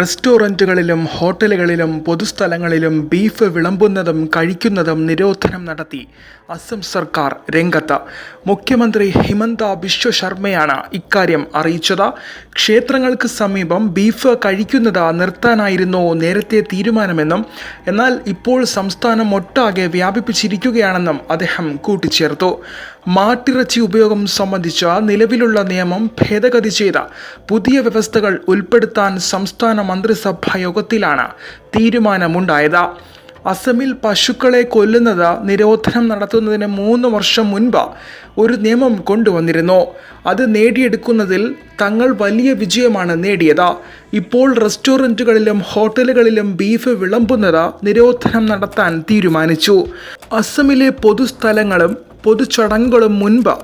റെസ്റ്റോറന്റുകളിലും ഹോട്ടലുകളിലും പൊതുസ്ഥലങ്ങളിലും ബീഫ് വിളമ്പുന്നതും കഴിക്കുന്നതും നിരോധനം നടത്തി അസം സർക്കാർ രംഗത്ത്. മുഖ്യമന്ത്രി ഹിമന്ത ബിശ്വ ശർമ്മയാണ് ഇക്കാര്യം അറിയിച്ചത്. ക്ഷേത്രങ്ങൾക്ക് സമീപം ബീഫ് കഴിക്കുന്നത് നിർത്താനായിരുന്നു നേരത്തെ തീരുമാനമെന്നും എന്നാൽ ഇപ്പോൾ സംസ്ഥാനം ഒട്ടാകെ വ്യാപിപ്പിച്ചിരിക്കുകയാണെന്നും അദ്ദേഹം കൂട്ടിച്ചേർത്തു. മാട്ടിറച്ചി ഉപയോഗം സംബന്ധിച്ച നിലവിലുള്ള നിയമം ഭേദഗതി ചെയ്ത പുതിയ വ്യവസ്ഥകൾ ഉൾപ്പെടുത്താൻ സംസ്ഥാന മന്ത്രിസഭാ യോഗത്തിലാണ് തീരുമാനമുണ്ടായത്. അസമിൽ പശുക്കളെ കൊല്ലുന്നത് നിരോധനം നടത്തുന്നതിന് മൂന്ന് വർഷം മുൻപ് ഒരു നിയമം കൊണ്ടുവന്നിരുന്നു. അത് നേടിയെടുക്കുന്നതിൽ തങ്ങൾ വലിയ വിജയമാണ് നേടിയത്. ഇപ്പോൾ റെസ്റ്റോറന്റുകളിലും ഹോട്ടലുകളിലും ബീഫ് വിളമ്പുന്നത് നിരോധനം നടത്താൻ തീരുമാനിച്ചു. അസമിലെ പൊതുസ്ഥലങ്ങളും പൊതുചടങ്ങുകളും മുൻപ്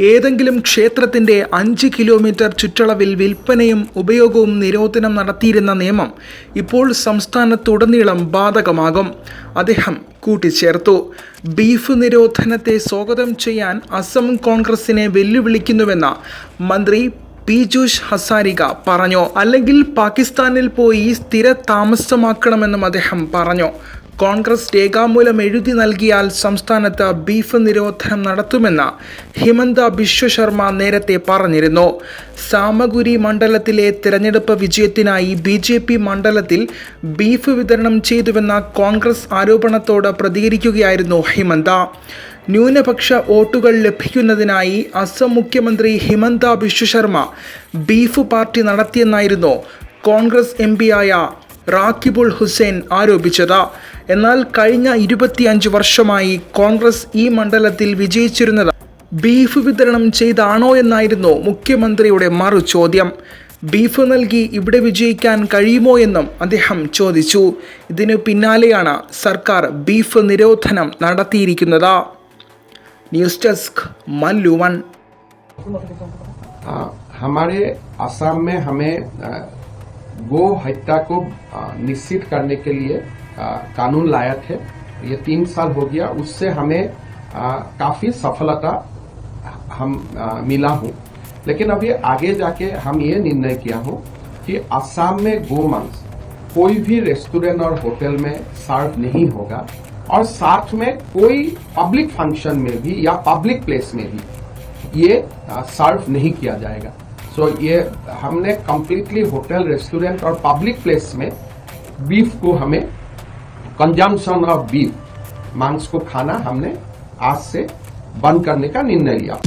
ഏതെങ്കിലും ക്ഷേത്രത്തിന്റെ അഞ്ച് കിലോമീറ്റർ ചുറ്റളവിൽ വിൽപ്പനയും ഉപയോഗവും നിരോധനം നടത്തിയിരുന്ന നിയമം ഇപ്പോൾ സംസ്ഥാനത്തുടനീളം ബാധകമാകും. അദ്ദേഹം കൂട്ടിച്ചേർത്തു. ബീഫ് നിരോധനത്തെ സ്വാഗതം ചെയ്യാൻ അസം കോൺഗ്രസിനെ വെല്ലുവിളിക്കുന്നുവെന്ന മന്ത്രി പീജൂഷ് ഹസാരിക പറഞ്ഞു. അല്ലെങ്കിൽ പാകിസ്ഥാനിൽ പോയി സ്ഥിര താമസമാക്കണമെന്നും അദ്ദേഹം പറഞ്ഞു. കോൺഗ്രസ് രേഖാമൂലം എഴുതി നൽകിയാൽ സംസ്ഥാനത്ത് ബീഫ് നിരോധനം നടത്തുമെന്ന് ഹിമന്ത ബിശ്വശർമ്മ നേരത്തെ പറഞ്ഞിരുന്നു. സാമഗുരി മണ്ഡലത്തിലെ തിരഞ്ഞെടുപ്പ് വിജയത്തിനായി ബി ജെ പി മണ്ഡലത്തിൽ ബീഫ് വിതരണം ചെയ്തുവെന്ന കോൺഗ്രസ് ആരോപണത്തോട് പ്രതികരിക്കുകയായിരുന്നു ഹിമന്ത. ന്യൂനപക്ഷ വോട്ടുകൾ ലഭിക്കുന്നതിനായി അസം മുഖ്യമന്ത്രി ഹിമന്ത ബിശ്വശർമ്മ ബീഫ് പാർട്ടി നടത്തിയെന്നായിരുന്നു കോൺഗ്രസ് എം പിയായ റാക്കിബുൾ ഹുസൈൻ ആരോപിച്ചത് എന്നാൽ കഴിഞ്ഞ ഇരുപത്തിയഞ്ച് വർഷമായി കോൺഗ്രസ് ഈ മണ്ഡലത്തിൽ വിജയിച്ചിരുന്നത് ബീഫ് വിതരണം ചെയ്താണോ എന്നായിരുന്നു മുഖ്യമന്ത്രിയുടെ മറു ചോദ്യം ബീഫ് നൽകി ഇവിടെ വിജയിക്കാൻ കഴിയുമോ എന്നും അദ്ദേഹം ചോദിച്ചു ഇതിനു പിന്നാലെയാണ് സർക്കാർ ബീഫ് നിരോധനം നടത്തിയിരിക്കുന്നത് ന്യൂസ് ഡെസ്ക് മല്ലു വൺ आ, हमारे असम में हमें गो हत्या को निश्चित करने के लिए कानून लाया थे। ये तीन साल हो गया। उससे हमें काफ़ी सफलता हम मिला हूँ। लेकिन अभी आगे जाके हम ये निर्णय किया हूँ कि असम में गो मांस कोई भी रेस्टोरेंट और होटल में सर्व नहीं होगा। और साथ में कोई पब्लिक फ़ंक्शन में भी या पब्लिक प्लेस में भी ये सर्व नहीं किया जाएगा। सो so, ये हमने कम्प्लीटली होटल रेस्टोरेंट और पब्लिक प्लेस में बीफ को हमें कंजम्पशन ऑफ़ बीफ मांस को खाना हमने आज से बंद करने का निर्णय लिया।